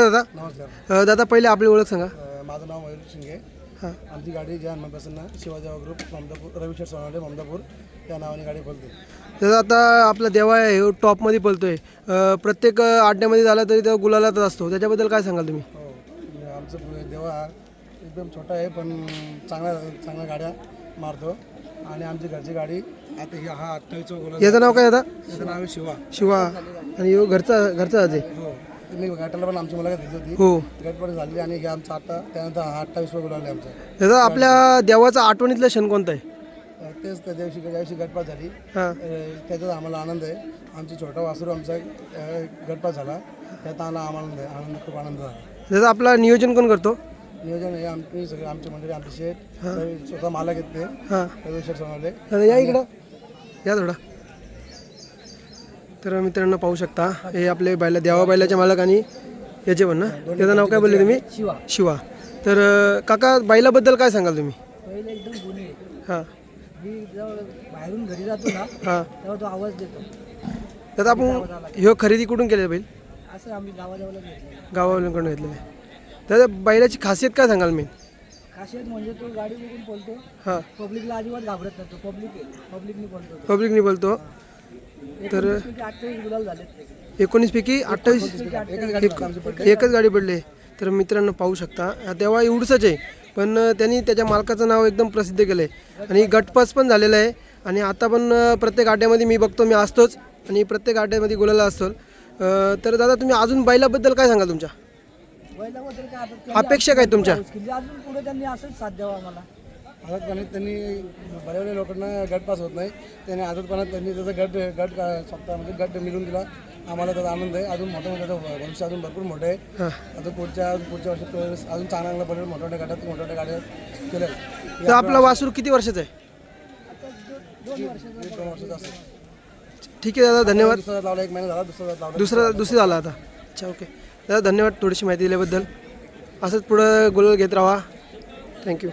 दादा. नमस्कार. अ, दादा पहिले आपली ओळख सांगा. अ, माझं नाव मयूर शिंगे. हां. आमची गाडी ज्या हनुमान शिवाजी ग्रुप ममदापूर रविशेठ सोनावणे ममदापूर या नावाने गाडी बोलते दादा आता आपला देवा आहे टॉपमध्ये पळतोय. अ, प्रत्येक अ, आड्यामध्ये झाला तरी तो गुलालातच असतो. त्याच्याबद्दल काय सांगाल तुम्ही? हो. आमचं पु- देवा हा एकदम छोटा आहे पण चांगल्या चांगल्या गाड्या मारतो. आणि आमची घरची गाडी आता ही हा अठ्ठावीस याचं नाव काय दादा? त्याचं नाव आहे शिवा. शिवा. आणि ह्यो घरचा घरचा आहे. हो. तुम्ही गाठाला पण आमची मुलाखत दिली होती. हो. गटपट झाली आणि हे आमचा आता त्यानंतर हा अठ्ठावीस बोलावले आमचा. दादा आपल्या देवाचा आठवणीतला क्षण कोणता आहे? तेच त्या दिवशी ज्या दिवशी गटपात झाली. हां. अ, त्याच्यात आम्हाला आनंद आहे. आमची छोटा वासरू आमचा अ, गटपात झाला. त्यात आम्हाला आनंद आहे आनंद खूप आनंद झाला. दादा आपला नियोजन कोण करतो? नियोजन हे आमची सगळे आमची मंडळी आमचे शेठ स्वतः मालक आहेत ते. हां. रवी शेठ सोनवले दादा या इकडं. या थोडा तर मित्रांनो पाहू शकता. हे आपले बैला देवा बैलाचे मालक आणि याचे पण ना? त्याचं नाव काय बोलले तुम्ही? शिवा. शिवा. तर काका बैलाबद्दल काय सांगाल तुम्ही? पहिले एकदम गुन्हे हां. मी जेव्हा बाहेरून घरी जातो ना हां. तेव्हा तो आवाज देतो. दादा आपण ह्यो खरेदी कुठून केले बैल? असं आम्ही गावाजवळच घेतलं गावाकडून घेतलेले आहे. दादा बैलाची खासियत काय सांगाल मी खासियत म्हणजे तो गाडी बघून बोलतो. हां. पब्लिकला अजिबात घाबरत नाही पब्लिक पब्लिकनी बोलतो पब्लिकनी बोलतो. तर एकोणीसपैकी अठ्ठावीस एक- एकच गाडी पडली. तर मित्रांनो पाहू शकता. तेव्हा एवढंच आहे. पण त्यांनी त्याच्या मालकाचं नाव एकदम प्रसिद्ध केलं आहे आणि गटपास पण झालेलं आहे. आणि आता पण प्रत्येक आड्यामध्ये मी बघतो मी असतोच. आणि प्रत्येक आड्यामध्ये गुलाला असतो तर दादा तुम्ही अजून बैलाबद्दल काय सांगाल तुमच्या? अपेक्षा काय तुमच्या? केली अजून पुढे त्यांनी असंच साथ द्यावा आम्हाला. आदतपणात त्यांनी बऱ्याच लोकांना गट पास होत नाही. त्यांनी आदतपणात त्यांनी त्याचा गट गट स्वतः म्हणजे गट मिळून दिला. आम्हाला त्याचा आनंद आहे. अजून मोठं मोठं त्याचं भविष्य अजून भरपूर मोठं आहे. अजून पुढच्या पुढच्या वर्षी तो अजून चांगला चांगला मोठ्या मोठ्या गटात मोठ्या मोठ्या गाड्या केल्या. तर आपला वासूर किती वर्षाचा आहे? दोन वर्षाचा दोन वर्षाचा असेल. ठीक आहे दादा धन्यवाद. दुसरा लावला एक महिना झाला दुसरा लावला दुसरा दुसरी झाला आता. अच्छा ओके. दादा धन्यवाद थोडीशी माहिती दिल्याबद्दल. असंच पुढं गुलाल घेत राहा. थँक्यू